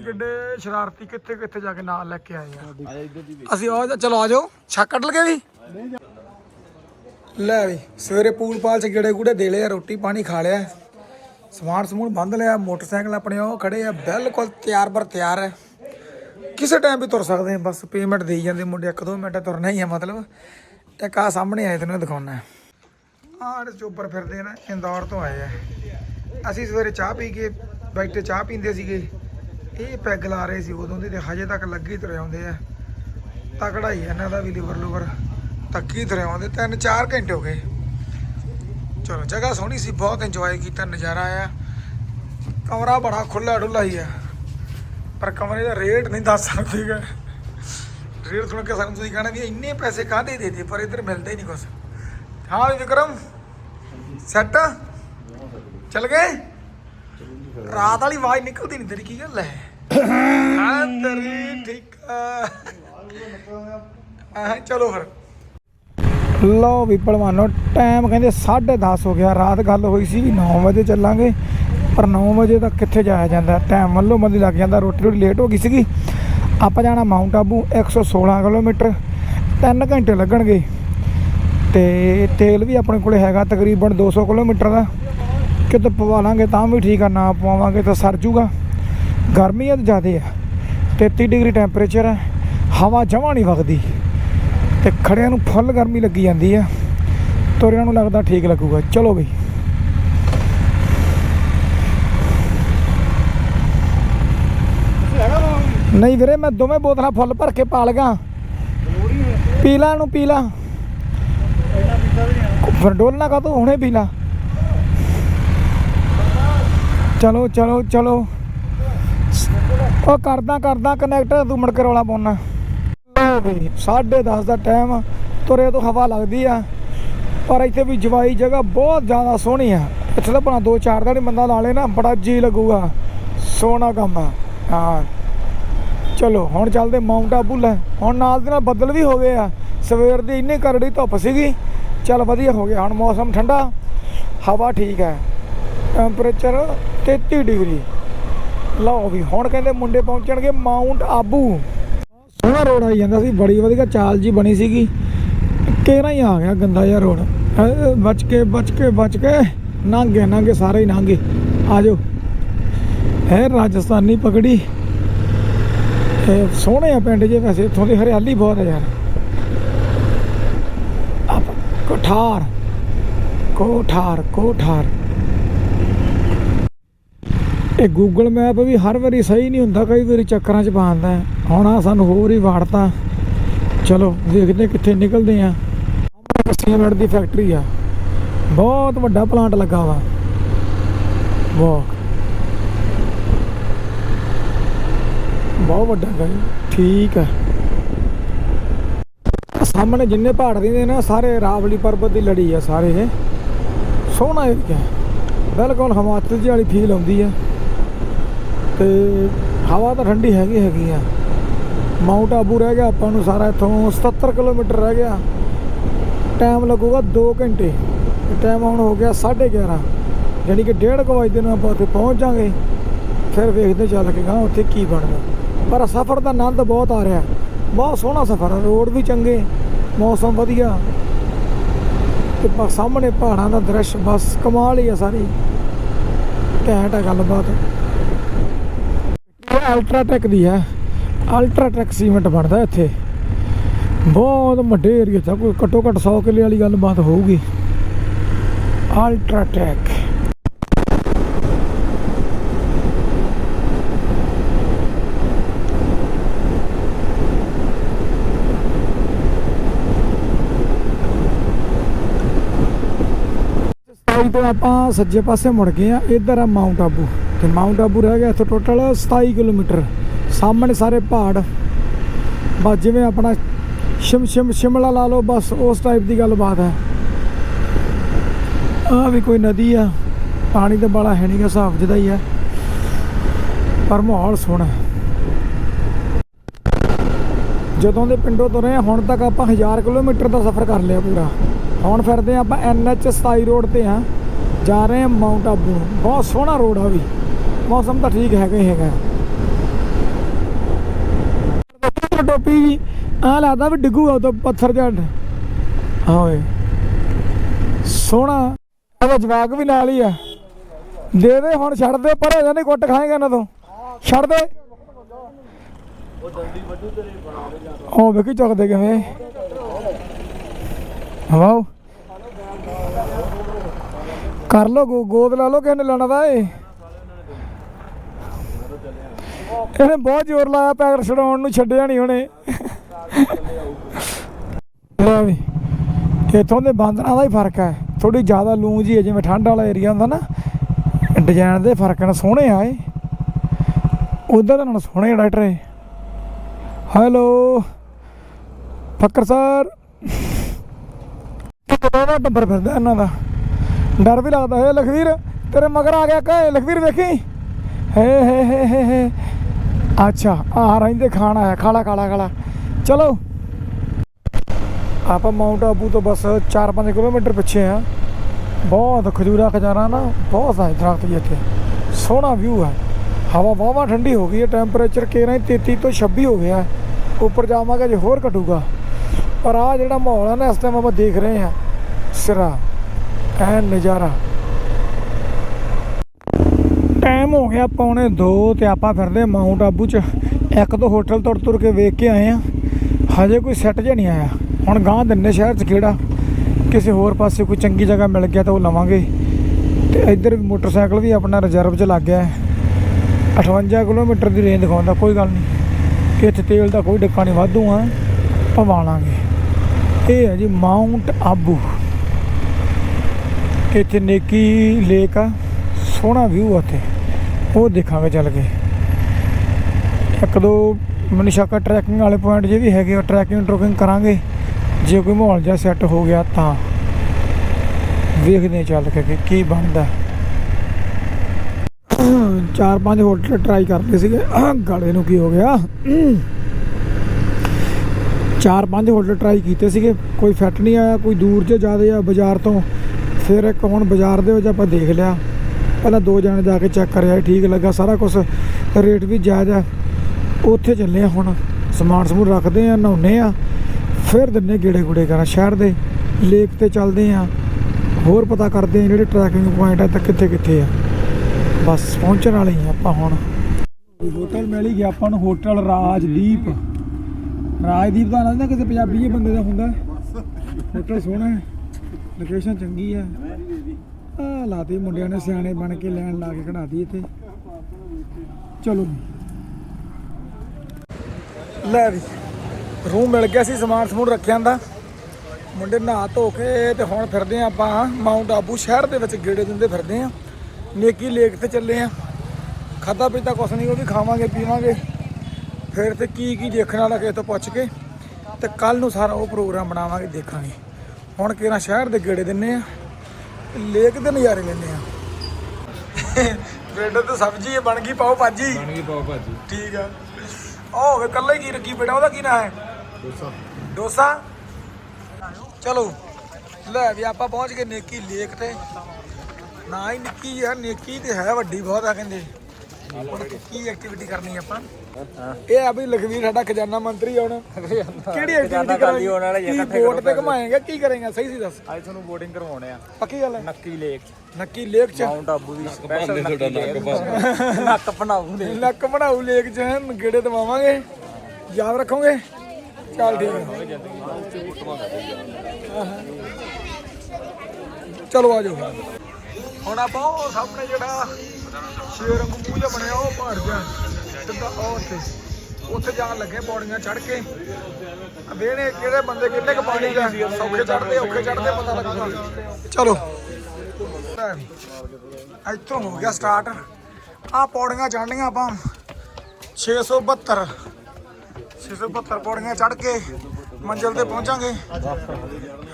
ਲੋਕ ਕਿੱਡੇ ਸ਼ਰਾਰਤੀ ਕਿੱਥੇ ਕਿੱਥੇ ਜਾ ਕੇ ਨਾਲ ਲੈ ਕੇ ਆਏ ਆ? ਅਸੀਂ ਆ ਚਲੋ ਆ ਜਾਓ। ਛੱਕ ਕੱਢ ਲਗੇ ਵੀ? ਲੈ ਵੀ ਸਵੇਰੇ ਪੂਲ ਪਾਲ ਚ ਗੇੜੇ ਗੂੜੇ ਦੇ ਲਿਆ ਰੋਟੀ ਪਾਣੀ ਖਾ ਲਿਆ। ਸਮਾਨ ਸਮੂਨ ਬੰਦ ਲਿਆ ਮੋਟਰਸਾਈਕਲ ਆਪਣੇ ਉਹ ਖੜੇ ਆ ਬਿਲਕੁਲ ਤਿਆਰ ਬਰ ਤਿਆਰ ਹੈ ਕਿਸੇ ਟਾਈਮ ਵੀ ਤੁਰ ਸਕਦੇ ਆ ਬਸ ਪੇਮੈਂਟ ਦੇਈ ਜਾਂਦੇ ਮੁੰਡੇ ਇੱਕ ਦੋ ਮਿੰਟ ਤੁਰਨਾ ਹੀ ਆ ਮਤਲਬ। ਇੱਕ ਆ ਸਾਹਮਣੇ ਆਏ ਤੈਨੂੰ ਦਿਖਾਉਣਾ। ਆਹ ਜਿਹੜੇ ਚੋਪਰ ਫਿਰਦੇ ਨਾ ਇੰਦੌਰ ਤੋਂ ਆਏ ਆ। ਅਸੀਂ ਸਵੇਰੇ ਚਾਹ ਪੀ ਕੇ ਬੈਠੇ ਚਾਹ ਪੀਂਦੇ ਸੀਗੇ। ਇਹ ਪੈਗ ਲਾ ਰਹੇ ਸੀ ਉਦੋਂ ਦੇ ਤੇ ਹਜੇ ਤੱਕ ਲੱਗੇ ਹੀ ਤੁਰੇ ਆਉਂਦੇ ਆ। ਤਕੜਾ ਹੀ ਆ ਇਹਨਾਂ ਦਾ ਵੀ ਲਿਵਰ ਲੁਵਰ। ਤੱਕੀ ਤੁਰੇ ਆਉਂਦੇ ਤਿੰਨ ਚਾਰ ਘੰਟੇ ਹੋ ਗਏ। ਚਲੋ, ਜਗ੍ਹਾ ਸੋਹਣੀ ਸੀ, ਬਹੁਤ ਇੰਜੋਏ ਕੀਤਾ, ਨਜ਼ਾਰਾ ਆਇਆ। ਕਮਰਾ ਬੜਾ ਖੁੱਲਾ ਡੁੱਲਾ ਹੀ ਆ। ਪਰ ਕਮਰੇ ਦਾ ਰੇਟ ਨਹੀਂ ਦੱਸ ਸਕਦੇ ਰੇਟ ਸੁਣ ਕੇ ਸਾਨੂੰ ਤੁਸੀਂ ਕਹਿਣਾ ਵੀ ਇੰਨੇ ਪੈਸੇ ਕਾਹਦੇ ਦੇ ਦੇ ਪਰ ਇੱਧਰ ਮਿਲਦੇ ਹੀ ਨਹੀਂ ਕੁਛ। ਹਾਂ ਵੀ ਵਿਕਰਮ ਸੈੱਟ ਚੱਲ ਗਏ? ਰਾਤ ਵਾਲੀ ਆਵਾਜ਼ ਨਿਕਲਦੀ ਨਹੀਂ ਤੇਰੀ, ਕੀ ਗੱਲ ਹੈ? ਹਾਂ ਤੇਰੀ ਠੀਕ। ਆ ਚਲੋ ਫਿਰ। ਲਓ ਵੀ ਭਲਵਾਨੋ ਟਾਈਮ ਕਹਿੰਦੇ 10:30 ਹੋ ਗਿਆ। ਰਾਤ ਗੱਲ ਹੋਈ ਸੀ ਵੀ 9 ਵਜੇ ਚੱਲਾਂਗੇ। ਪਰ 9 ਵਜੇ ਤੱਕ ਕਿੱਥੇ ਜਾਇਆ ਜਾਂਦਾ? ਟਾਈਮ ਵੱਲੋਂ ਮੰਦੀ ਲੱਗ ਜਾਂਦਾ। ਰੋਟੀ ਰੋਟੀ ਲੇਟ ਹੋ ਗਈ ਸੀਗੀ। ਆਪਾਂ ਜਾਣਾ ਮਾਊਂਟ ਆਬੂ 116 ਕਿਲੋਮੀਟਰ। 3 ਘੰਟੇ ਲੱਗਣਗੇ। ਤੇ ਤੇਲ ਵੀ ਆਪਣੇ ਕੋਲੇ ਹੈਗਾ, ਤਕਰੀਬਨ 200 ਕਿਲੋਮੀਟਰ ਦਾ। ਕਿਤੇ ਪਵਾ ਲਾਂਗੇ ਤਾਂ ਵੀ ਠੀਕ ਆ, ਨਾ ਪਵਾਵਾਂਗੇ ਤਾਂ ਸਰ ਜੂਗਾ। ਗਰਮੀ ਆ ਜ਼ਿਆਦੇ ਆ। 33 ਡਿਗਰੀ ਟੈਂਪਰੇਚਰ ਹੈ ਹਵਾ ਜਮਾਂ ਨਹੀਂ ਵਗਦੀ। ਤੇ ਖੜਿਆਂ ਨੂੰ ਫੁੱਲ ਗਰਮੀ ਲੱਗੀ ਜਾਂਦੀ ਆ। ਤੁਰਿਆਂ ਨੂੰ ਲੱਗਦਾ ਠੀਕ ਲੱਗੂਗਾ। ਚਲੋ ਬਈ। ਨਹੀਂ ਵੀਰੇ, ਮੈਂ ਦੋਵੇਂ ਬੋਤਲਾਂ ਫੁੱਲ ਭਰ ਕੇ ਪਾ ਲਗਾ। ਪੀ ਨੂੰ ਪੀਲਾ ਫਿਰ ਡੋਲਣਾ ਕਾ ਤੂੰ ਹੁਣੇ ਪੀਲਾ ਚਲੋ ਚਲੋ ਚਲੋ। ਉਹ ਕਰਦਾ ਕਰਦਾ ਕਨੈਕਟ ਤੂੰ ਮੁੜ ਕੇ ਰੌਲਾ ਪਾਉਣਾ। ਲਓ ਵੀ 10:30 ਦਾ ਟਾਈਮ ਤੁਰੇ ਤੋਂ ਹਵਾ ਲੱਗਦੀ ਆ, ਪਰ ਇੱਥੇ ਵੀ ਜਵਾਈ ਜਗ੍ਹਾ ਬਹੁਤ ਜ਼ਿਆਦਾ ਸੋਹਣੀ ਆ। ਇੱਥੇ ਤਾਂ ਭਣਾ ਦੋ ਚਾਰ ਦਿਨ ਬੰਦਾ ਲਾ ਲੇ ਨਾ, ਬੜਾ ਜੀ ਲੱਗੂਗਾ। ਸੋਹਣਾ ਕੰਮ ਆ। ਹਾਂ। ਚਲੋ, ਹੁਣ ਚੱਲਦੇ ਮਾਊਂਟ ਆਬੂ ਲੈ। ਹੁਣ ਨਾਲ ਦੇ ਨਾਲ ਬੱਦਲ ਵੀ ਹੋ ਗਏ ਆ। ਸਵੇਰ ਦੀ ਇੰਨੀ ਕਰੜੀ ਧੁੱਪ ਸੀਗੀ। ਚੱਲ ਵਧੀਆ ਹੋ ਗਿਆ। ਹੁਣ ਮੌਸਮ ਠੰਡਾ। ਹਵਾ ਠੀਕ ਹੈ ਟੈਂਪਰੇਚਰ 33 ਡਿਗਰੀ। ਲਓ ਵੀ। ਹੁਣ ਕਹਿੰਦੇ ਮੁੰਡੇ ਪਹੁੰਚਣਗੇ ਮਾਊਂਟ ਆਬੂ। ਸੋਹਣਾ ਰੋਡ ਆਈ ਜਾਂਦਾ ਸੀ ਬੜੀ ਵਧੀਆ ਚਾਲ ਜੀ ਬਣੀ ਸੀਗੀ। ਕਿਹੜਾ ਹੀ ਆ ਗਿਆ ਗੰਦਾ ਜਿਹਾ ਰੋਡ। ਹਾਏ, ਬਚ ਕੇ ਬਚ ਕੇ ਬਚ ਕੇ ਨਾਂਗੇ ਨਾਂਗੇ ਸਾਰੇ ਹੀ ਨਾਂਗੇ। ਆ ਜਾਓ। ਹੈ ਰਾਜਸਥਾਨੀ ਪਗੜੀ। ਇਹ ਸੋਹਣੇ ਆ ਪਿੰਡ ਜੇ ਵੈਸੇ ਇੱਥੋਂ ਦੀ ਹਰਿਆਲੀ ਬਹੁਤ ਹੈ ਯਾਰ। ਆਪ ਕੋਠਾਰ। ਕੋਠਾਰ ਕੋਠਾਰ। ਇਹ ਗੂਗਲ ਮੈਪ ਵੀ ਹਰ ਵਾਰੀ ਸਹੀ ਨਹੀਂ ਹੁੰਦਾ, ਕਈ ਵਾਰੀ ਚੱਕਰਾਂ 'ਚ ਪਾਉਂਦਾ ਹੈ। ਹੁਣ ਆ ਸਾਨੂੰ ਹੋਰ ਹੀ ਵਾੜਤਾ। ਚਲੋ, ਦੇਖਦੇ ਕਿੱਥੇ ਨਿਕਲਦੇ ਆ ਸੀਮੈਂਟ ਦੀ ਫੈਕਟਰੀ ਆ। ਬਹੁਤ ਵੱਡਾ ਪਲਾਂਟ ਲੱਗਾ ਵਾ। ਬਹੁਤ ਬਹੁਤ ਵੱਡਾ ਹੈਗਾ ਠੀਕ ਹੈ। ਸਾਹਮਣੇ ਜਿੰਨੇ ਪਹਾੜ ਦਿੰਦੇ ਨਾ ਸਾਰੇ ਰਾਵਲੀ ਪਰਬਤ ਦੀ ਲੜੀ ਆ ਸਾਰੇ ਇਹ। ਸੋਹਣਾ ਏਰੀਆ ਬਿਲਕੁਲ ਹਿਮਾਚਲ ਜੀ ਵਾਲੀ ਫੀਲ ਆਉਂਦੀ ਆ ਤੇ ਹਵਾ ਤਾਂ ਠੰਡੀ ਹੈਗੀ ਹੈਗੀ ਆ। ਮਾਊਂਟ ਆਬੂ ਰਹਿ ਗਿਆ ਆਪਾਂ ਨੂੰ ਸਾਰਾ ਇੱਥੋਂ 77 ਕਿਲੋਮੀਟਰ ਰਹਿ ਗਿਆ। ਟਾਈਮ ਲੱਗੂਗਾ 2 ਘੰਟੇ। ਟਾਈਮ ਹੁਣ ਹੋ ਗਿਆ 11:30 ਯਾਨੀ ਕਿ 1:30 ਵਜੇ ਨੂੰ ਆਪਾਂ ਉੱਥੇ ਪਹੁੰਚ ਜਾਾਂਗੇ। ਫਿਰ ਵੇਖਦੇ ਚੱਲ ਕੇ ਗਾਂ ਉੱਥੇ ਕੀ ਬਣਦਾ। ਪਰ ਸਫ਼ਰ ਦਾ ਆਨੰਦ ਬਹੁਤ ਆ ਰਿਹਾ। ਬਹੁਤ ਸੋਹਣਾ ਸਫ਼ਰ ਹੈ ਰੋਡ ਵੀ ਚੰਗੇ, ਮੌਸਮ ਵਧੀਆ। ਤੇ ਪ- ਸਾਹਮਣੇ ਪਹਾੜਾਂ ਦਾ ਦ੍ਰਿਸ਼ ਬਸ ਕਮਾਲ ਹੀ ਆ ਸਾਰੀ। ਘੈਂਟ ਹੈ ਗੱਲਬਾਤ ਅਲਟਰਾਟੈਕ ਦੀ ਹੈ। ਅਲਟਰਾਟੈਕ ਸੀਮੈਂਟ ਬਣਦਾ ਇੱਥੇ। ਬਹੁਤ ਵੱਡੇ ਏਰੀਆ ਤਾਂ ਕੋਈ ਘੱਟੋ ਘੱਟ 100 ਕਿੱਲੇ ਵਾਲੀ ਗੱਲ ਗੱਲਬਾਤ ਹੋਊਗੀ। ਅਲਟਰਾਟੈਕ ਤੋਂ ਆਪਾਂ ਸੱਜੇ ਪਾਸੇ ਮੁੜ ਗਏ ਆ, ਇੱਧਰ ਆ ਮਾਊਂਟ ਆਬੂ ਤੇ ਮਾਊਂਟ ਆਬੂ ਰਹਿ ਗਿਆ ਇੱਥੇ ਟੋਟਲ 27 ਕਿਲੋਮੀਟਰ। ਸਾਹਮਣੇ ਸਾਰੇ ਪਹਾੜ। ਬਸ ਜਿਵੇਂ ਆਪਣਾ ਸ਼ਿਮ ਸ਼ਿਮ ਸ਼ਿਮਲਾ ਲਾ ਲਓ ਬਸ ਉਸ ਟਾਈਪ ਦੀ ਗੱਲਬਾਤ ਹੈ। ਆ ਵੀ ਕੋਈ ਨਦੀ ਆ। ਪਾਣੀ ਤਾਂ ਬਾਲਾ ਹੈ ਨਹੀਂਗਾ ਹਿਸਾਬ ਜਿਹਦਾ ਹੀ ਹੈ। ਪਰ ਮਾਹੌਲ ਸੋਹਣਾ ਜਦੋਂ ਦੇ ਪਿੰਡੋਂ ਤੁਰੇ ਹਾਂ, ਹੁਣ ਤੱਕ ਆਪਾਂ 1000 ਕਿਲੋਮੀਟਰ ਦਾ ਸਫ਼ਰ ਕਰ ਲਿਆ ਪੂਰਾ। ਹੁਣ ਫਿਰਦੇ ਹਾਂ ਆਪਾਂ NH 27 ਰੋਡ ਤੇ ਆ। ਜਾ ਰਹੇ ਹਾਂ ਮਾਊਂਟ ਆਬੂ ਬਹੁਤ ਸੋਹਣਾ ਰੋਡ ਆ ਵੀ। ਮੌਸਮ ਤਾਂ ਠੀਕ ਹੈਗਾ ਹੀ ਹੈਗਾ। ਟੋਪੀ ਵੀ ਆ ਲੱਗਦਾ ਵੀ ਡਿੱਗੂਗਾ ਉਹ ਪੱਥਰ ਜੱਟ ਹਾਂ ਸੋਹਣਾ। ਇਹਦਾ ਜਵਾਕ ਵੀ ਨਾਲ ਹੀ ਆ। ਦੇ ਦੇ ਹੁਣ, ਛੱਡ ਦੇ, ਪਰ ਇਹਦਾ ਨਹੀਂ ਕੁੱਟ ਖਾਏਗਾ ਇਹਨਾਂ ਤੋਂ। ਛੱਡ ਦੇ। ਉਹ ਵੇਖੀ ਚੁੱਕਦੇ ਕਿਵੇਂ? ਵਾਓ। ਕਰ ਲੋ ਗੋ- ਗੋਦ ਲਾ ਲੋ ਕਿਹਨੇ ਲੈਣਾ ਦਾ ਏ ਇਹਨੇ ਬਹੁਤ ਜ਼ੋਰ ਲਾਇਆ ਪੈਰ ਛਡਾਉਣ ਨੂੰ ਛੱਡਿਆ ਨਹੀਂ ਹੁਣੇ ਲੈ ਵੀ, ਇੱਥੋਂ ਦੇ ਬਾਂਦਰਾਂ ਦਾ ਹੀ ਫ਼ਰਕ ਹੈ। ਥੋੜੀ ਜ਼ਿਆਦਾ ਲੂੰ ਜੀ ਜਿਵੇਂ ਠੰਡ ਵਾਲਾ ਏਰੀਆ ਹੁੰਦਾ ਨਾ। ਡਿਜ਼ਾਈਨ ਦੇ ਫ਼ਰਕ ਨਾਲ ਸੋਹਣੇ ਆਏ ਉਧਰ ਤਾਂ ਨਾਲ ਸੋਹਣੇ ਡਾਕਟਰ ਏ ਹੈਲੋ, ਫੱਕਰ ਸਰ। ਕਿਹੜਾ ਟੱਬਰ ਫਿਰਦਾ ਇਹਨਾਂ ਦਾ। ਡਰ ਵੀ ਲੱਗਦਾ ਹੈ, ਲਖਵੀਰ। ਤੇਰੇ ਮਗਰ ਆ ਗਿਆ ਕਹੇ ਲਖਵੀਰ ਵੇਖੀ। ਹੇ ਹੇ ਹੇ ਹੇ। ਅੱਛਾ ਆ ਰਹਿੰਦੇ ਖਾਣਾ ਹੈ, ਖਾਲਾ ਖਾਲਾ ਖਾਲਾ। ਚਲੋ। ਆਪਾਂ ਮਾਊਂਟ ਆਬੂ ਤੋਂ ਬਸ 4-5 ਕਿਲੋਮੀਟਰ ਪਿੱਛੇ ਆ ਬਹੁਤ ਖਜੂਰਾ ਖਜ਼ਾਨਾ ਨਾ, ਬਹੁਤ ਸਾਰੇ ਦਰਖਤ ਜੀ ਇੱਥੇ। ਸੋਹਣਾ ਵਿਊ ਹੈ। ਹਵਾ ਵਾਵਾ ਠੰਡੀ ਹੋ ਗਈ ਹੈ ਟੈਂਪਰੇਚਰ ਕਿਹੜਾ 33 ਤੋਂ 26 ਹੋ ਗਿਆ ਉੱਪਰ ਜਾਵਾਂਗੇ ਜੇ ਹੋਰ ਘਟੂਗਾ। ਪਰ ਆ ਜਿਹੜਾ ਮਾਹੌਲ ਹੈ ਨਾ, ਇਸ ਟਾਈਮ ਆਪਾਂ ਦੇਖ ਰਹੇ ਹਾਂ। ਸਿਰਾ, ਐਨ ਨਜ਼ਾਰਾ। ਟਾਈਮ ਹੋ ਗਿਆ ਪੌਣੇ 2 ਤੇ ਆਪਾਂ ਫਿਰਦੇ ਮਾਊਂਟ ਆਬੂ ਚ। ਇੱਕ ਦੋ ਹੋਟਲ ਤੁਰ ਤੁਰ ਕੇ ਵੇਖ ਕੇ ਆਏ ਆ। ਹਜੇ ਕੋਈ ਸੈੱਟ ਜਿਹਾ ਨਹੀਂ ਆਇਆ। ਹੁਣ ਗਾਂ ਦਿੰਨੇ ਸ਼ਹਿਰ ਚ ਕਿਹੜਾ? ਕਿਸੇ ਹੋਰ ਪਾਸੇ ਕੋਈ ਚੰਗੀ ਜਗ੍ਹਾ ਮਿਲ ਗਿਆ ਤਾਂ ਉਹ ਲਵਾਂਗੇ। ਤੇ ਇੱਧਰ ਮੋਟਰਸਾਈਕਲ ਵੀ ਆਪਣਾ ਰਿਜ਼ਰਵ 'ਚ ਲੱਗ ਗਿਆ ਹੈ। 58 ਕਿਲੋਮੀਟਰ ਦੀ ਰੇਂਜ ਦਿਖਾਉਂਦਾ, ਕੋਈ ਗੱਲ ਨਹੀਂ। ਇੱਥੇ ਤੇਲ ਦਾ ਕੋਈ ਡੱਕਾ ਨਹੀਂ, ਵਾਧੂ ਆ। ਪਵਾ ਲਾਂਗੇ। ਇਹ ਹੈ ਜੀ ਮਾਊਂਟ ਆਬੂ। ਇੱਥੇ ਨੇਕੀ ਲੇਕ ਆ। ਸੋਹਣਾ ਵਿਊ ਆ ਉੱਥੇ। ਉਹ ਦੇਖਾਂਗੇ ਚੱਲ ਕੇ। ਇੱਕ ਦੋ ਮੈਨੂੰ ਸ਼ੱਕ ਟਰੈਕਿੰਗ ਵਾਲੇ ਪੁਆਇੰਟ ਜੇ ਵੀ ਹੈਗੇ ਆ ਟਰੈਕਿੰਗ ਟਰੋਕਿੰਗ ਕਰਾਂਗੇ। ਜੇ ਕੋਈ ਮਾਹੌਲ ਜਿਹਾ ਸੈੱਟ ਹੋ ਗਿਆ ਤਾਂ। ਵੇਖਦੇ ਚੱਲ ਕੇ ਕੀ ਬਣਦਾ। ਚਾਰ ਪੰਜ ਹੋਟਲ ਟਰਾਈ ਕਰਦੇ ਸੀਗੇ। ਆਹ, ਗਲੇ ਨੂੰ ਕੀ ਹੋ ਗਿਆ? ਚਾਰ ਪੰਜ ਹੋਟਲ ਟਰਾਈ ਕੀਤੇ ਸੀਗੇ। ਕੋਈ ਫਿੱਟ ਨਹੀਂ ਆਇਆ ਕੋਈ ਦੂਰ 'ਚ ਜ਼ਿਆਦਾ ਆ ਬਾਜ਼ਾਰ ਤੋਂ। ਫਿਰ ਇੱਕ ਹੁਣ ਬਾਜ਼ਾਰ ਦੇ ਵਿੱਚ ਆਪਾਂ ਦੇਖ ਲਿਆ। ਪਹਿਲਾਂ ਦੋ ਜਣੇ ਜਾ ਕੇ ਚੈੱਕ ਕਰਿਆ ਠੀਕ ਲੱਗਾ, ਸਾਰਾ ਕੁਝ ਰੇਟ ਵੀ ਜਾਇਜ਼ ਆ। ਉੱਥੇ ਚੱਲੇ ਆ ਹੁਣ। ਸਮਾਨ ਸਮੂਨ ਰੱਖਦੇ ਆ ਨਹਾਉਨੇ ਆ। ਫਿਰ ਦਿੰਨੇ ਗੇੜੇ ਗੁੜੇ ਕਰਾਂ ਸ਼ਹਿਰ ਦੇ ਲੇਕ ਤੇ ਚੱਲਦੇ ਆ। ਹੋਰ ਪਤਾ ਕਰਦੇ ਆ ਜਿਹੜੇ ਟਰੈਕਿੰਗ ਪੁਆਇੰਟ ਆ ਤਾਂ ਕਿੱਥੇ ਕਿੱਥੇ ਆ। ਬਸ ਪਹੁੰਚਣ ਵਾਲੇ ਹੀ ਆ ਆਪਾਂ ਹੁਣ। ਹੋਟਲ ਮਿਲ ਹੀ ਗਿਆ ਆਪਾਂ ਨੂੰ, ਹੋਟਲ ਰਾਜਦੀਪ। ਰਾਜਦੀਪ ਦਾ ਨਾਂ ਨਾ ਕਿਸੇ ਪੰਜਾਬੀ ਜਿਹੇ ਬੰਦੇ ਦਾ ਹੁੰਦਾ। ਹੋਟਲ ਸੋਹਣਾ ਹੈ। ਲੋਕੇਸ਼ਨ ਚੰਗੀ ਹੈ। ਆ ਲਾਤੀ ਮੁੰਡਿਆਂ ਨੇ, ਸਿਆਣੇ ਬਣ ਕੇ ਲੈਣ ਲਾ ਕੇ ਖੜਾਤੀ ਇੱਥੇ। ਚਲੋ ਲੈ ਵੀ ਰੂਮ ਮਿਲ ਗਿਆ ਸੀ ਸਮਾਨ ਸਮੂਨ ਰੱਖਿਆ ਹੁੰਦਾ ਮੁੰਡੇ ਨਹਾ ਧੋ ਕੇ ਤੇ ਹੁਣ ਫਿਰਦੇ ਆ ਆਪਾਂ, ਮਾਊਂਟ ਆਬੂ ਸ਼ਹਿਰ ਦੇ ਵਿੱਚ ਗੇੜੇ ਦਿੰਦੇ ਫਿਰਦੇ ਆ। ਨੇਕੀ ਲੇਕ ਤੇ ਚੱਲੇ ਆ। ਖਾਦਾ ਪੀਤਾ ਕੁਛ ਨਹੀਂ, ਉਹ ਵੀ ਖਾਵਾਂਗੇ, ਪੀਵਾਂਗੇ। ਫਿਰ ਤੇ ਕੀ ਕੀ ਦੇਖਣ ਵਾਲਾ ਕਿਸੇ ਤੋਂ ਪੁੱਛ ਕੇ ਤੇ ਕੱਲ ਨੂੰ ਸਾਰਾ ਉਹ ਪ੍ਰੋਗਰਾਮ ਬਣਾਵਾਂਗੇ, ਦੇਖਾਂਗੇ। ਹੁਣ ਕਿਹੜਾ ਸ਼ਹਿਰ ਦੇ ਗੇੜੇ ਦਿੰਨੇ ਆ। ਲੇਕ ਦੇ ਨਜ਼ਾਰੇ ਲੈਂਦੇ ਆ। ਬ੍ਰੈਡ ਤੇ ਸਬਜ਼ੀ ਇਹ ਬਣ ਗਈ ਪਾਓ ਭਾਜੀ। ਬਣ ਗਈ ਪਾਓ ਭਾਜੀ। ਠੀਕ ਆ। ਉਹ ਹੋਵੇ ਕੱਲਾ ਹੀ ਕੀ ਰੱਖੀ ਬੇਟਾ ਉਹਦਾ ਕੀ ਨਾਂ ਹੈ? ਡੋਸਾ। ਡੋਸਾ? ਚਲੋ ਲੈ ਵੀ ਆਪਾਂ ਪਹੁੰਚ ਗਏ ਨੇਕੀ ਲੇਕ ਤੇ। ਨਾ ਹੀ ਨਿੱਕੀ ਆ ਨੇਕੀ ਤੇ ਹੈ ਵੱਡੀ ਬਹੁਤ ਆ ਕਹਿੰਦੇ। ਕੀ ਐਕਟੀਵਿਟੀ ਕਰਨੀ ਆਪਾਂ? ਇਹ ਆ ਵੀ ਲਖਵੀਰ ਸਾਡਾ ਖਜ਼ਾਨਾ ਮੰਤਰੀ ਹੁਣ। ਕਿਹੜੀ ਐਕਟੀਵਿਟੀ ਕਰਾਂਗੇ? ਹੋਣ ਵਾਲਾ ਕੀ ਇਕੱਠੇ ਬੋਟ ਤੇ ਘਮਾਏਗਾ? ਕੀ ਕਰੇਗਾ? ਸਹੀ ਸੀ ਦੱਸ। ਅੱਜ ਤੁਹਾਨੂੰ ਬੋਰਡਿੰਗ ਕਰਵਾਉਣੇ ਆ। ਪੱਕੀ ਗੱਲ ਹੈ। ਨੱਕੀ ਲੇਕ ਨੱਕੀ ਲੇਕ ਚ। ਮਾਊਂਟ ਆਬੂ ਦੀ ਸਪੈਸ਼ਲ ਨੱਕੀ ਲੇਕ ਨੱਕ ਲੱਕ ਬਣਾਉ ਲੇਕ ਚ। ਗੇੜੇ ਦਵਾਵਾਂਗੇ। ਯਾਦ ਰੱਖੋਗੇ? ਚੱਲ ਠੀਕ ਹੈ। ਚਲੋ ਆ ਜਾਓ। ਹੁਣ ਆਪਾਂ ਉਹ ਸਾਹਮਣੇ ਜਿਹੜਾ ਸ਼ੇਰ ਵਾਂਗੂ ਮੂੰਹ ਬਣਿਆ ਉਹ ਪਹਾੜ ਜਿਹਾ। ਸਿੱਧਾ ਉਹ ਉੱਥੇ ਉੱਥੇ ਜਾਣ ਲੱਗੇ ਪੌੜੀਆਂ ਚੜ ਕੇ। ਵੇਣੇ ਕਿਹੜੇ ਬੰਦੇ ਕਿੰਨੇ ਕ ਪਾਣੀ ਦਾ ਸੌਖੇ ਚੜਦੇ ਔਖੇ ਚੜਦੇ ਪਤਾ ਲੱਗੂਗਾ ਚਲੋ। ਇੱਥੋਂ ਹੋ ਗਿਆ ਸਟਾਰਟ ਆ ਪੌੜੀਆਂ ਚੜਨੀਆਂ ਆਪਾਂ। 672 672 ਪੌੜੀਆਂ ਚੜ ਕੇ ਮੰਜ਼ਿਲ ਤੇ ਪਹੁੰਚਾਂਗੇ।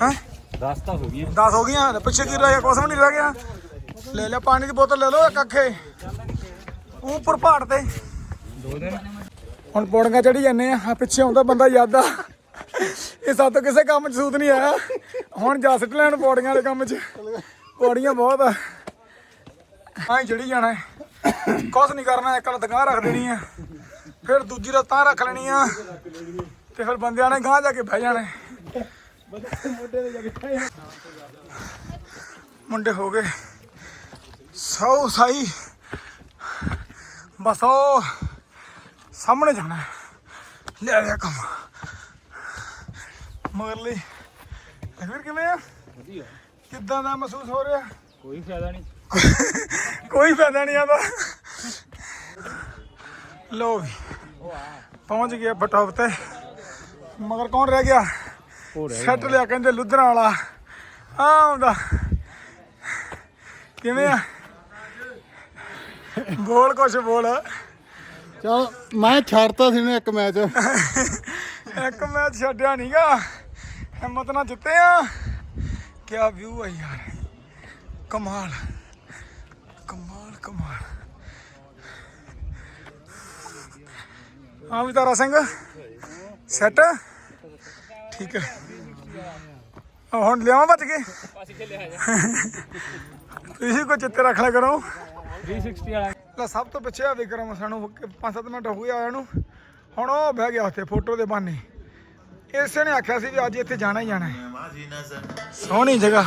ਹੈ? 10 ਤਾਂ ਹੋ ਗਈਆਂ। 10 ਹੋ ਗਈਆਂ ਪਿੱਛੇ ਕੀ ਰਹਿ ਗਿਆ? ਕੁਛ ਵੀ ਨਹੀਂ ਰਹਿ ਗਿਆ। ਲੈ ਲਓ ਪਾਣੀ ਦੀ ਬੋਤਲ ਲੈ ਲਓ ਇੱਕ ਅੱਖੇ। ਉੱਪਰ ਪਹਾੜ ਤੇ। ਦੋ ਦਿਨ ਹੁਣ ਪੌੜੀਆਂ ਚੜੀ ਜਾਂਦੇ ਆ ਪਿੱਛੇ ਆਉਂਦਾ ਬੰਦਾ ਯਾਦਾ। ਇਹ ਸਾਤੋਂ ਕਿਸੇ ਕੰਮ 'ਚ ਸੂਤ ਨਹੀਂ ਆਇਆ। ਹੁਣ ਜਾ ਸਿੱਟ ਲੈਣ ਪੌੜੀਆਂ ਵਾਲੇ ਕੰਮ 'ਚ। ਪੌੜੀਆਂ ਬਹੁਤ ਆ। ਹਾਂ ਚੜੀ ਜਾਣਾ ਹੈ। ਕੁਛ ਨਹੀਂ ਕਰਨਾ, ਇੱਕ ਲੱਤ ਗਾਂ ਰੱਖ ਦੇਣੀ ਆ। ਫਿਰ ਦੂਜੀ ਲੱਤ ਤਾਂ ਰੱਖ ਲੈਣੀ ਆ। ਤੇ ਫਿਰ ਬੰਦਿਆਂ ਨੇ ਗਾਂ ਜਾ ਕੇ ਬਹਿ ਜਾਣਾ ਮੁੰਡੇ ਹੋ ਗਏ। ਸੌ ਸਾਈ। ਬਸ ਉਹ ਸਾਹਮਣੇ ਜਾਣਾ। ਲੈ ਲਿਆ ਕੰਮ। ਮਗਰ ਲਈ। ਫਿਰ ਕਿਵੇਂ ਆ? ਕਿੱਦਾਂ ਦਾ ਮਹਿਸੂਸ ਹੋ ਰਿਹਾ? ਕੋਈ ਫਾਇਦਾ ਨਹੀਂ। ਕੋਈ ਫਾਇਦਾ ਨਹੀਂ ਆਉਂਦਾ ਲੋ ਵੀ ਪਹੁੰਚ ਗਿਆ ਬਟੌਪ ਤੇ। ਮਗਰ ਕੌਣ ਰਹਿ ਗਿਆ? ਸੱਟ ਲਿਆ ਕਹਿੰਦੇ ਲੁਧਰਾ ਵਾਲਾ। ਆ ਆਉਂਦਾ। ਕਿਵੇਂ ਆ? ਬੋਲ ਕੁਛ ਬੋਲ। ਚਲ ਮੈਂ ਛੱਡਤਾ ਸੀ ਨੇ ਇੱਕ ਮੈਚ। ਇੱਕ ਮੈਚ ਛੱਡਿਆ ਨਹੀਂਗਾ ਹਿੰਮਤ ਨਾਲ ਜਿੱਤੇ ਆ। ਕਿਆ ਵਿਊ ਆ ਯਾਰ। ਕਮਾਲ। ਕਮਾਲ ਕਮਾਲ। ਹਾਂ ਵੀ ਤਾਰਾ ਸਿੰਘ ਸੈਟ ਠੀਕ ਹੈ। ਆ ਹੁਣ ਲਿਆਵਾਂ ਬਚ ਕੇ। ਤੁਸੀਂ ਕੋ ਚਿੱਤੇ ਰੱਖ ਲਿਆ ਕਰੋ। 360 ਵਾਲਾ। ਲੈ, ਸਭ ਤੋਂ ਪਿੱਛੇ ਆ ਵਿਕਰਮ ਸਾਨੂੰ 5-7 ਮਿੰਟ ਹੋ ਗਏ ਆਇਆ ਨੂੰ। ਹੁਣ ਉਹ ਬਹਿ ਗਿਆ ਉੱਥੇ ਫੋਟੋ ਦੇ ਬਾਨੇ। ਇਸੇ ਨੇ ਆਖਿਆ ਸੀ ਵੀ ਅੱਜ ਇੱਥੇ ਜਾਣਾ ਹੀ ਜਾਣਾ ਹੈ। ਸੋਹਣੀ ਜਗ੍ਹਾ।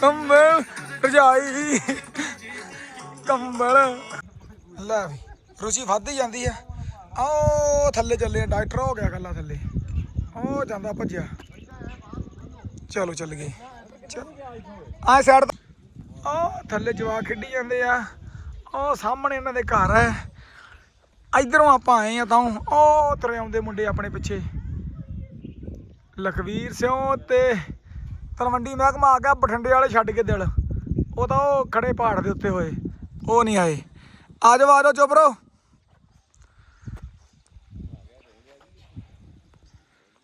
ਕੰਬਲ ਰਜਾਈ ਕੰਬਲ। ਲੈ ਵੀ, ਰੁਚੀ ਵੱਧ ਹੀ ਜਾਂਦੀ ਆ। ਆਓ ਥੱਲੇ ਚੱਲੇ, ਡਾਕਟਰ ਹੋ ਗਿਆ ਗੱਲਾਂ ਥੱਲੇ। ਉਹ ਜਾਂਦਾ ਭੱਜਿਆ। ਚਲੋ, ਚੱਲ ਗਏ। ਆ ਸਾਈਡ ਆ ਥੱਲੇ ਜਵਾ ਖੇਡੀ ਜਾਂਦੇ ਆ। ਉਹ ਸਾਹਮਣੇ ਇਹਨਾਂ ਦੇ ਘਰ ਹੈ ਇਧਰੋਂ ਆਪਾਂ ਆਏ ਆ ਤਾਂ ਉਹ ਤੁਰੇ ਆਉਂਦੇ ਮੁੰਡੇ ਆਪਣੇ ਪਿੱਛੇ। ਲਖਵੀਰ ਸਿੰਘ ਤੇ ਤਲਵੰਡੀ ਮਹਿਕਮਾ ਆ ਗਿਆ ਬਠਿੰਡੇ ਵਾਲੇ ਛੱਡ ਕੇ ਦਿਲ। ਉਹ ਤਾਂ ਉਹ ਖੜੇ ਪਹਾੜ ਦੇ ਉੱਤੇ ਹੋਏ। ਉਹ ਨਹੀਂ ਆਏ। ਆ ਜਾਓ ਆ ਜਾਓ, ਚੁੱਪ ਰਹੋ।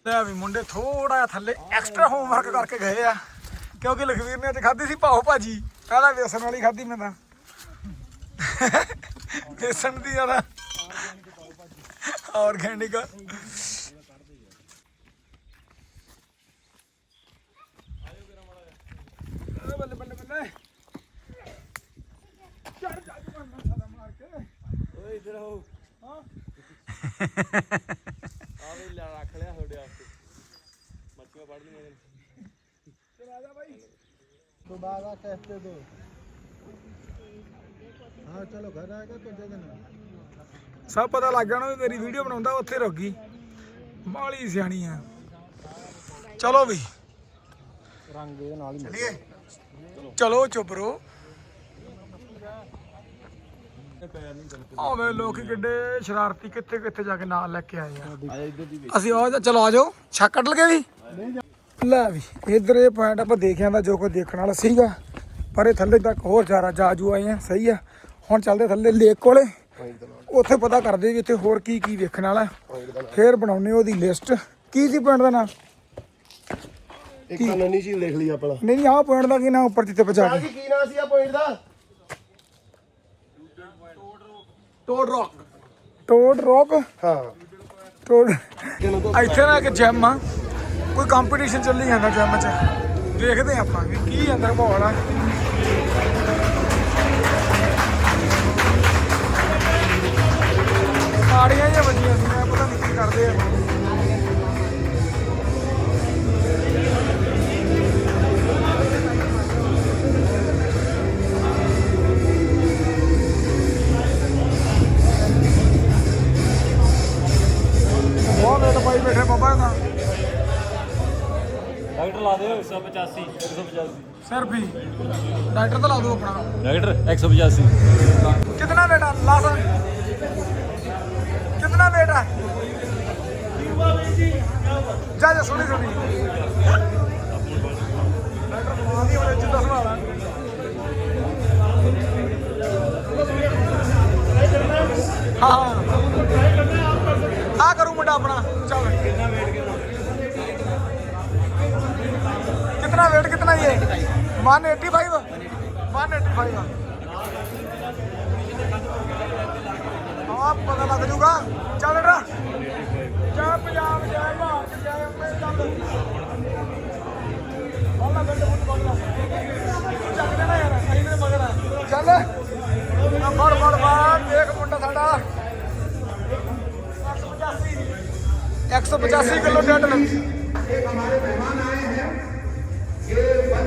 ਲੈ ਵੀ ਮੁੰਡੇ ਥੋੜਾ ਜਿਹਾ ਥੱਲੇ ਐਕਸਟਰਾ ਹੋਮਵਰਕ ਕਰਕੇ ਗਏ ਆ। ਕਿਉਂਕਿ ਲਖਵੀਰ ਨੇ ਅੱਜ ਖਾਧੀ ਸੀ ਪਾਓ ਭਾਜੀ ਪਹਿਲਾਂ ਵੇਸਣ ਵਾਲੀ ਖਾਧੀ ਮੈਂ ਤਾਂ ਵੇਸਣ ਦੀ ਜ਼ਿਆਦਾ ਆਰਗੈਨਿਕ ਬੱਲੇ ਬੱਲੇ ਬੱਲੇ ਚੜ ਜਾ ਬੰਦਾ ਸਾਡਾ ਮਾਰ ਕੇ ਓਏ ਇਧਰ ਆਓ ਹਾਂ ਆ ਵੀ ਲੈ ਰੱਖ ਲਿਆ ਤੁਹਾਡੇ ਵਾਸਤੇ ਮੱਛੀਆਂ ਪੜ ਲਈਆਂ ਇਹਨੇ ਚਲ ਆ ਜਾ ਭਾਈ सुबह का कहते दो हाँ चलो घर आएगा तो दे देना ਸਭ ਪਤਾ ਲੱਗ ਗਿਆ ਨਾ ਵੀ ਮੇਰੀ ਵੀਡੀਓ ਬਣਾਉਂਦਾ ਉੱਥੇ ਰੁਕ ਗਈ ਬਾਲੀ ਸਿਆਣੀ ਆ ਚਲੋ ਵੀ रंग ये नाल ही ਚਲੀਏ ਚਲੋ ਚੁੱਪ ਰੋ ਆਵੇ ਲੋਕ ਕਿੱਡੇ ਸ਼ਰਾਰਤੀ ਕਿੱਥੇ ਕਿੱਥੇ ਜਾ ਕੇ ਨਾਲ ਲੈ ਕੇ ਆਏ ਆ ਆ ਇਧਰ ਦੀ ਅਸੀਂ ਆ ਜਾ ਚਲੋ ਆ ਜਾਓ ਛੱਕ ਕੱਢ ਲਗੇ ਵੀ ਲੈ ਵੀ ਇਧਰ ਇਹ ਪੁਆਇੰਟ ਆਪਾਂ ਦੇਖਿਆ ਦਾ ਜੋ ਕੋਈ ਦੇਖਣ ਵਾਲਾ ਸੀਗਾ ਪਰ ਇਹ ਥੱਲੇ ਤੱਕ ਹੋਰ ਜ਼ਿਆਦਾ ਜਾਜੂ ਆਏ ਆ ਸਹੀ ਆ। ਹੁਣ ਚੱਲਦੇ ਥੱਲੇ ਲੇਕ ਕੋਲੇ ਉੱਥੇ ਪਤਾ ਕਰਦੇ ਵੀ ਇੱਥੇ ਹੋਰ ਕੀ ਕੀ ਵੇਖਣ ਵਾਲਾ। ਫੇਰ ਬਣਾਉਨੇ ਉਹਦੀ ਲਿਸਟ ਕੀ ਸੀ ਪੁਆਇੰਟ ਦਾ ਨਾਮ ਇੱਕ ਨੰਨੀ ਜੀ ਲਿਖ ਲਈ ਆਪਣਾ। ਨਹੀਂ ਨਹੀਂ ਆਹ ਪੁਆਇੰਟ ਦਾ ਕੀ ਨਾਮ ਉੱਪਰ ਜਿੱਥੇ ਪਹੁੰਚਾ ਕੇ ਕੀ ਨਾਂ ਸੀ ਆ ਪੁਆਇੰਟ ਦਾ? ਟੋਡ ਰੌਕ ਟੋਡ ਰੌਕ ਹਾਂ। ਟੋਡ ਇੱਥੇ ਨਾ ਇੱਕ ਜਿਮ ਆ। ਕੋਈ ਕੰਪੀਟੀਸ਼ਨ ਚੱਲੀ ਜਾਂਦਾ ਜਿਮ 'ਚ ਦੇਖਦੇ ਆਪਾਂ ਵੀ ਕੀ ਅੰਦਰ ਮਾਹੌਲ ਆ ਆੜੀਆਂ ਜਿਹੀਆਂ ਵੱਜੀਆਂ ਸੀ ਮੈਂ ਪਤਾ ਨਹੀਂ ਕੀ ਕਰਦੇ ਆ ਬਹੁਤ ਲੇਟ ਪਾਈ ਬੈਠੇ ਬਾਬਾ ਦਾ ਡਾਕਟਰ ਲਾ ਦਿਓ 185 185 ਸਿਰਫ ਹੀ ਡਾਕਟਰ ਤਾਂ ਲਾ ਦਿਓ ਆਪਣਾ ਡਾਕਟਰ 185 कितना बेटा लासा कितना बेटा जा जा सुनी सुनी 185 185 ਆ ਪਤਾ ਲੱਗ ਜੂਗਾ। ਚੱਲ ਡਾ ਜਾ ਪੰਜਾਬ, ਜਾ ਭਾਰਤ, ਜਾ ਮੈਂ ਚੱਲ ਬੱਲਾ ਗੱਡ ਮੁੱਟ ਬੱਲਾ ਚੱਲ ਨਾ ਯਾਰ, ਅਸੀਂ ਤੇ ਮਗਰ ਆ ਚੱਲ ਫੜ ਫੜ ਫੜ। ਦੇਖ ਮੁੰਡਾ ਸਾਡਾ। 185 185 किलो टोटल हमारे मेहमान आए हैं ये वन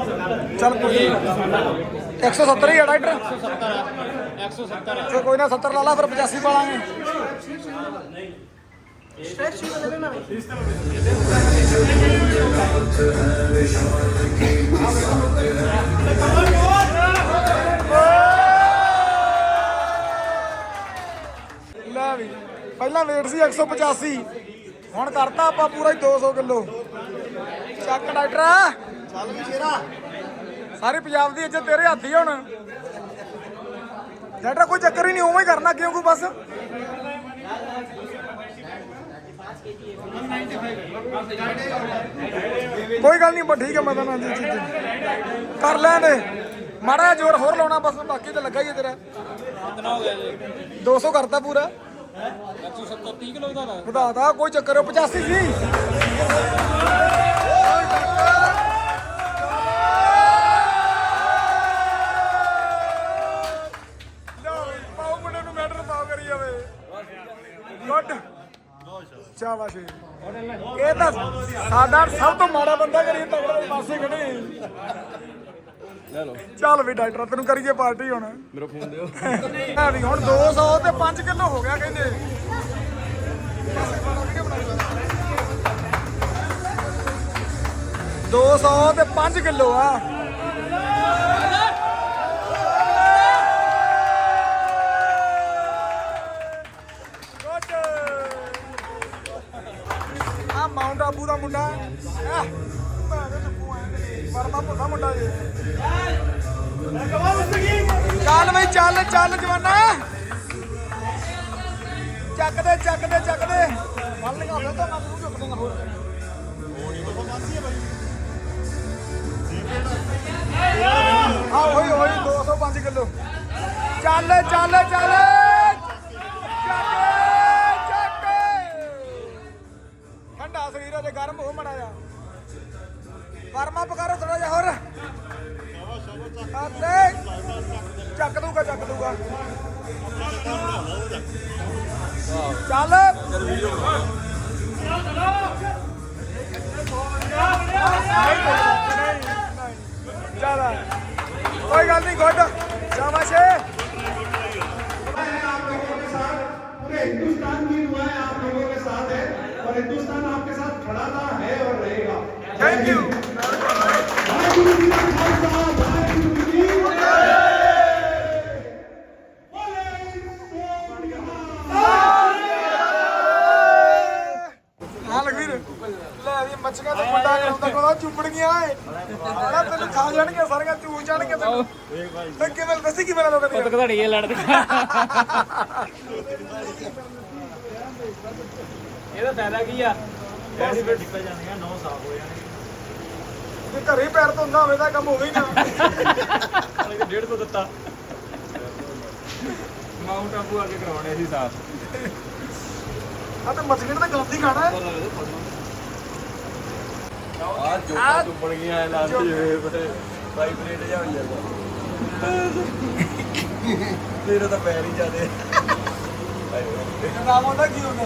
ਚੱਲ ਕੋਈ ਨੀ। 170 ਹੀ ਆ ਡਾਕਟਰ। 170 ਕੋਈ ਨਾ 70 ਲਾ ਲਾ, ਫਿਰ 85 ਪਾ ਲਾਂਗੇ। ਲੈ ਵੀ, ਪਹਿਲਾਂ weight ਸੀ 185 ਹੁਣ ਕਰਤਾ ਆਪਾਂ ਪੂਰਾ ਹੀ 200 ਕਿਲੋ। ਚੱਕ ਡਾਕਟਰ। ਚੱਲ ਵੀ ਸ਼ੇਰਾ। ਸਾਰੇ ਪੰਜਾਬ ਦੀ ਇੱਜ਼ਤ ਤੇਰੇ ਹੱਥ ਹੀ ਹੁਣ। ਡਾਕਟਰ, ਕੋਈ ਚੱਕਰ ਹੀ ਨਹੀਂ, ਉਵੇਂ ਹੀ ਕਰਨਾ ਕਿਉਂਕਿ ਬਸ। ਕੋਈ ਗੱਲ ਨਹੀਂ, ਬਸ ਠੀਕ ਹੈ ਮੈਂ ਤਾਂ ਨਾਲ ਚੀਜ਼ ਕਰ ਲੈਂਦੇ ਮਾੜਾ ਜ਼ੋਰ ਹੋਰ ਲਾਉਣਾ ਬਸ, ਬਾਕੀ ਤਾਂ ਲੱਗਾ ਹੀ ਹੈ ਤੇਰਾ। ਕਿੰਨਾ ਹੋ ਗਿਆ ਜੀ 200 ਕਰਤਾ ਪੂਰਾ। 170 ਕਿਲੋ ਦਾ ਵਧਾਤਾ, ਕੋਈ ਚੱਕਰ ਨਹੀਂ 85 ਸੀ। ਸ਼ਾਬਾਸ਼ ਜੀ। ਇਹ ਤਾਂ ਸਾਡਾ ਸਭ ਤੋਂ ਮਾੜਾ ਬੰਦਾ ਕਰੀ ਤਗੜੇ ਪਾਸੇ ਖੜੇ। ਲੈ ਲਓ। ਚੱਲ ਵੀ ਡਾਕਟਰ ਤੈਨੂੰ ਕਰੀਏ ਪਾਰਟੀ ਹੁਣ। ਮੇਰਾ ਫੋਨ ਦਿਓ। ਹੈ ਵੀ ਹੁਣ 200 ਤੇ 5 ਕਿਲੋ ਹੋ ਗਿਆ ਕਹਿੰਦੇ। 200 ਤੇ 5 ਕਿਲੋ ਆ। ਵਰਮਾ ਭੁੱਖਾ ਮੁੰਡਾ ਜੀ ਚੱਲ ਬਈ, ਚੱਲ ਚੱਲ ਜਵਾਨਾ। ਚੱਕ ਦੇ ਚੱਕ ਦੇ ਚੱਕ ਦੇ ਫੜ ਲਿਆ ਫਿਰ ਤਾਂ ਮੈਂ ਤੂੰ ਝੁਕ ਦੇਗਾ ਹੋਰ। ਆ ਹੋਈ ਹੋਈ 205 ਕਿਲੋ। ਚੱਲ ਚੱਲ ਚੱਲ। ਠੰਡਾ ਸਰੀਰ ਹੈ ਤੇ ਗਰਮ ਹੋ ਮੜਾ ਜਾ ਵਰਮਾ ਪਕਾਰੋ ਥੋੜਾ ਜਿਹਾ ਹੋਰ ਅਤੇ ਚੱਕ ਦੂਗਾ ਚੱਕ ਦੂਗਾ ਚੱਲ ਚੱਲ ਕੋਈ ਗੱਲ ਨਹੀਂ ਗੁੱਡ ਸ਼ਾਬਾਸ਼ पूरे हिंदुस्तान की दुआएं आप लोगों के साथ है और हिंदुस्तान आपके साथ खड़ा था है और रहेगा ਥੈਂਕ ਯੂ ਘੜੀਏ ਲੜਦੇ ਇਹਦਾ ਫਾਇਦਾ ਕੀ ਆ? ਬੈਨੀਫਿਟ ਨਿਕਲ ਜਾਂਦੀਆਂ ਨੌ ਸਾਫ਼ ਹੋ ਜਾਣਗੇ। ਜੇ ਘਰੇ ਪੈਰ ਧੋਂਦਾ ਹੋਵੇ ਤਾਂ ਕੰਮ ਹੋਵੇ ਹੀ ਨਾ ਹਲੇ 150 ਦਿੱਤਾ। ਮਾਊਂਟ ਆਬੂ ਆ ਕੇ ਕਰਾਉਣੇ ਸੀ ਸਾਫ਼ ਆ ਤੇ ਮੱਛੀਆਂ ਤਾਂ ਗਲਤੀ ਖਾਣਾ ਹੈ। ਆ ਚੋਕਾ ਚੁੱਪੜ ਗਈਆਂ ਲੱਗ ਜਿਵੇਂ ਵਾਈਬ੍ਰੇਟ ਜਾ ਹੋਈ ਜਾਂਦਾ। ਤੇਰਾ ਤਾਂ ਪੈਰ ਹੀ ਜਾਦੇ ਨਾਮ ਆਉਂਦਾ ਕੀ ਹੁੰਦਾ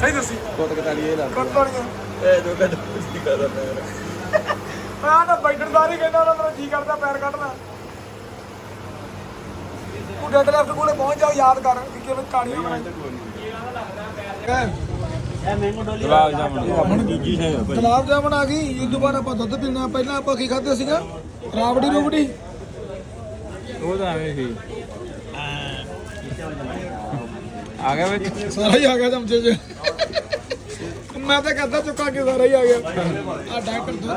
ਸਹੀ ਦੱਸੀ। ਕੋਟ ਕਤਾਲੀ ਇਹ ਲੱਗ ਕੰਟੋਲੀਆਂ ਇਹ ਜੋ ਕਦ ਕੁਝ ਕਰਦਾ ਪੈਰ। ਆ ਤਾਂ ਬਾਈਡਰਦਾਰ ਹੀ ਕਹਿੰਦਾ ਉਹਦਾ ਮੇਰਾ ਜੀ ਕਰਦਾ ਪੈਰ ਕੱਢਣਾ। ਉਹ ਡੈਡ ਲੈਫਟ ਕੋਲੇ ਪਹੁੰਚ ਜਾਓ ਯਾਦ ਕਰ ਕਿ ਕਿਵੇਂ ਕਹਾਣੀ ਬਣਾਈ। ਗੁਲਾਬ ਜਾਮਣ। ਦੂਜੀ ਹੈ ਗੁਲਾਬ ਜਾਮਣ ਆ ਗਈ ਇਹ ਦੁਬਾਰਾ ਆਪਾਂ ਦੁੱਧ ਪੀਣਾ। ਪਹਿਲਾਂ ਆਪਾਂ ਕੀ ਖਾਦੇ ਸੀਗਾ? ਰਾਬੜੀ ਰੂਬੜੀ। ਉਹ ਤਾਂ ਐਵੇਂ ਸੀ। ਆ ਗਿਆ ਵਿੱਚ? ਸਾਰਾ ਹੀ ਆ ਗਿਆ ਚਮਚੇ 'ਚ। ਮੈਂ ਤਾਂ ਕਰਦਾ ਚੁੱਕਾ ਕੇ ਸਾਰਾ ਹੀ ਆ ਗਿਆ। ਆ ਡਾਕਟਰ ਦੁੱਧ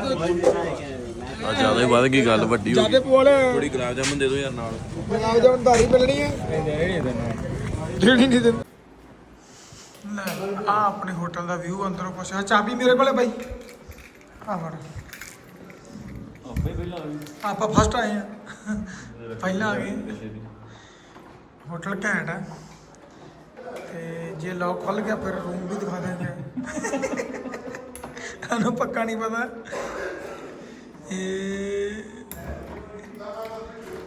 ਆ ਜ਼ਿਆਦਾ ਹੀ ਵੱਧ ਗਈ ਗੱਲ ਵੱਡੀ ਹੋ ਜਿਆਦੇ ਗਈ ਪੋਲ। ਥੋੜੀ ਗੁਲਾਬ ਜਾਮਨ ਦੇ ਦਿਓ ਯਾਰ ਨਾਲ। ਗੁਲਾਬ ਜਾਮਨ ਧਾਰੀ ਮਿਲਣੀ ਹੈ। ਦੇਣੀ ਨਹੀਂ ਦਿੰਦੇ ਲੈ ਆ ਆਪਣੇ ਹੋਟਲ ਦਾ ਵਿਊ ਅੰਦਰੋਂ ਕੁਛ ਆ ਚਾਬੀ ਮੇਰੇ ਕੋਲੇ ਬਾਈ। ਆ ਫੜ। ਆਪਾਂ ਫਸਟ ਆਏ ਆ ਪਹਿਲਾਂ ਆ ਗਏ। ਹੋਟਲ ਘੈਂਟ ਹੈ ਤੇ ਜੇ ਲੌਕ ਖੁੱਲ ਗਿਆ ਫਿਰ ਰੂਮ ਵੀ ਦਿਖਾ ਦੇਣਗੇ ਸਾਨੂੰ ਪੱਕਾ ਨਹੀਂ ਪਤਾ। ਇਹ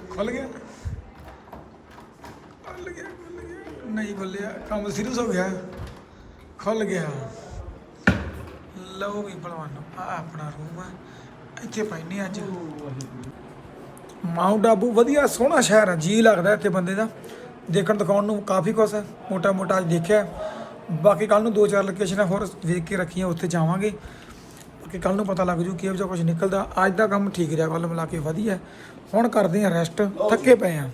ਖੁੱਲ ਗਿਆ। ਖੁੱਲ ਗਿਆ ਖੁੱਲ ਗਿਆ। ਨਹੀਂ ਖੁੱਲਿਆ ਕੰਮ ਸੀਰੀਅਸ ਹੋ ਗਿਆ। ਖੁੱਲ ਗਿਆ। ਲਓ ਵੀ ਭਲਵਾਨੋ ਆ ਆਪਣਾ ਰੂਮ ਆ। ਇੱਥੇ ਪੈਨੇ ਅੱਜ। ਮਾਊਂਟ ਆਬੂ, ਵਧੀਆ ਸੋਹਣਾ ਸ਼ਹਿਰ ਆ। ਜੀ ਲੱਗਦਾ ਇੱਥੇ ਬੰਦੇ ਦਾ। ਦੇਖਣ ਦਿਖਾਉਣ ਨੂੰ ਕਾਫੀ ਕੁਛ ਹੈ ਮੋਟਾ ਮੋਟਾ ਅੱਜ ਦੇਖਿਆ ਬਾਕੀ ਕੱਲ ਨੂੰ ਦੋ ਚਾਰ ਲੋਕੇਸ਼ਨਾਂ ਹੋਰ ਵੇਖ ਕੇ ਰੱਖੀਆਂ, ਉੱਥੇ ਜਾਵਾਂਗੇ। ਬਾਕੀ ਕੱਲ ਨੂੰ ਪਤਾ ਲੱਗ ਜੂ ਕਿਹੋ ਜਿਹਾ ਕੁਝ ਨਿਕਲਦਾ। ਅੱਜ ਦਾ ਕੰਮ ਠੀਕ ਰਿਹਾ ਕੱਲ ਮਿਲਾ ਕੇ ਵਧੀਆ ਹੁਣ ਕਰਦੇ ਆ ਰੈਸਟ ਥੱਕੇ ਪਏ ਆ